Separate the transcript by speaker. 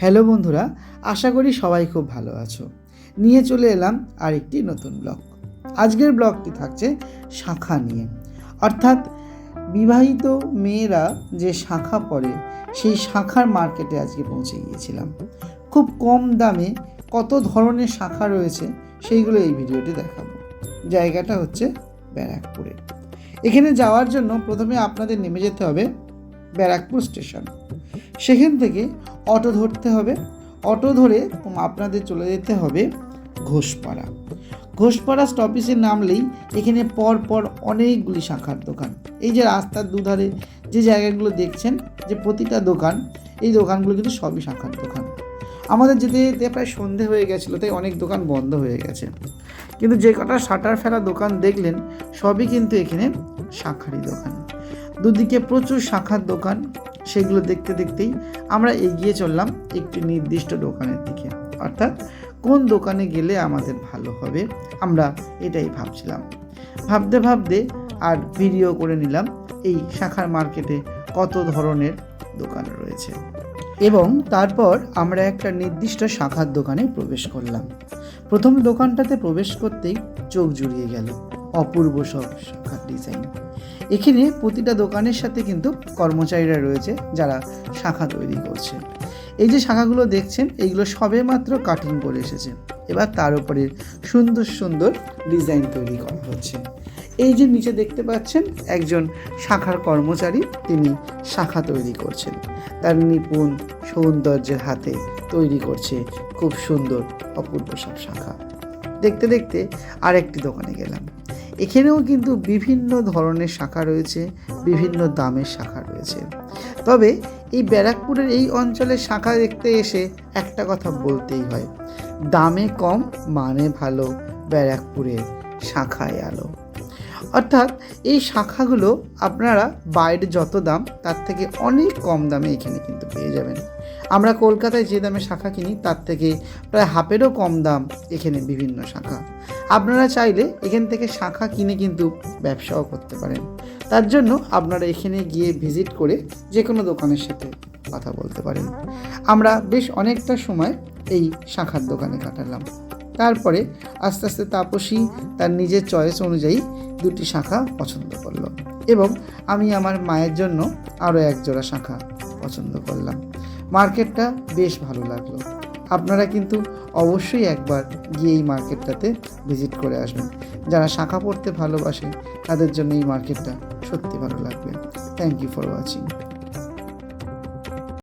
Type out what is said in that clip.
Speaker 1: Hello বন্ধুরা, আশা করি সবাই খুব ভালো আছো। নিয়ে চলে এলাম আরেকটি নতুন ব্লগ। আজকের ব্লগটি থাকছে শাখা নিয়ে। অর্থাৎ বিবাহিত মেয়েরা যে শাখা পরে, সেই শাখার মার্কেটে আজকে পৌঁছে গিয়েছিলাম। খুব কম দামে কত ধরনের শাখা রয়েছে, সেইগুলো এই ভিডিওটি দেখাবো। জায়গাটা হচ্ছে ব্যারাকপুরে এখানে যাওয়ার জন্য প্রথমে আপনাদের নেমে যেতে হবে ব্যারাকপুর স্টেশন। সেখান থেকে অটো ধরতে হবে। অটো ধরে আপনাদের চলে যেতে হবে ঘোষপাড়া। ঘোষপাড়া স্টপেজে নামলেই এখানে পর পর অনেকগুলি শাখার দোকান। এই যে রাস্তার দুধারে যে জায়গাগুলো দেখছেন, যে প্রতিটা দোকান, এই দোকানগুলো কিন্তু সবই শাখার দোকান। আমাদের যেতে যেতে প্রায় সন্ধে হয়ে গেছিল, তাই অনেক দোকান বন্ধ হয়ে গেছে। কিন্তু যে কটা শাটার ফেলা দোকান দেখলেন, সবই কিন্তু এখানে শাখারি দোকান। দুদিকে প্রচুর শাখার দোকান সেগুলো দেখতে দেখতেই আমরা এগিয়ে চললাম একটি নির্দিষ্ট দোকানের দিকে। অর্থাৎ কোন দোকানে গেলে আমাদের ভালো হবে? আমরা এটাই ভাবছিলাম। ভাবতে ভাবতে আর ভিডিও করে নিলাম এই শাখার মার্কেটে কত ধরনের দোকান রয়েছে। এবং তারপর আমরা একটা নির্দিষ্ট শাখার দোকানে প্রবেশ করলাম। প্রথম দোকানটাতে প্রবেশ করতেই চোখ জুড়িয়ে গেল অপূর্ব সব শাখার ডিজাইন। এখানে প্রতিটা দোকানের সাথে কিন্তু কর্মচারীরা রয়েছে যারা শাখা তৈরি করছে। এই যে শাখাগুলো দেখছেন, এইগুলো সবে মাত্র কাটিং করে এসেছে। এবার তার উপরে সুন্দর সুন্দর ডিজাইন তৈরি করা হচ্ছে। এই যে নিচে দেখতে পাচ্ছেন, একজন শাখার কর্মচারী, তিনি শাখা তৈরি করছেন। তার নিপুণ সৌন্দর্যের হাতে তৈরি করছে খুব সুন্দর অপূর্ব সব শাখা। দেখতে দেখতে আরেকটি দোকানে গেলাম। এখানেও কিন্তু বিভিন্ন ধরনের শাখা রয়েছে, বিভিন্ন দামের শাখা রয়েছে। তবে এই ব্যারাকপুরের এই অঞ্চলের শাখা দেখতে এসে একটা কথা বলতেই হয়, দামে কম মানে ভালো ব্যারাকপুরের শাখায় আলো। অর্থাৎ এই শাখাগুলো আপনারা বাইরে যত দাম, তার থেকে অনেক কম দামে এখানে কিন্তু পেয়ে যাবেন। আমরা কলকাতায় যে দামে শাখা কিনি, তার থেকে প্রায় হাফেরও কম দাম এখানে বিভিন্ন শাখা। আপনারা চাইলে এখান থেকে শাখা কিনে কিন্তু ব্যবসাও করতে পারেন। তার জন্য আপনারা এখানে গিয়ে ভিজিট করে যে কোনো দোকানের সাথে কথা বলতে পারেন। আমরা বেশ অনেকটা সময় এই শাখার দোকানে কাটালাম। তারপরে আস্তে আস্তে তাপসী তার নিজের চয়েস অনুযায়ী দুটি শাখা পছন্দ করল এবং আমি আমার মায়ের জন্য আরও এক জোড়া শাখা পছন্দ করলাম। মার্কেটটা বেশ ভালো লাগল। আপনারা কিন্তু অবশ্যই একবার গিয়ে এই মার্কেটটাতে ভিজিট করে আসবেন। যারা শাখা পড়তে ভালোবাসে, তাদের জন্য এই মার্কেটটা সত্যি ভালো লাগবে। Thank you for watching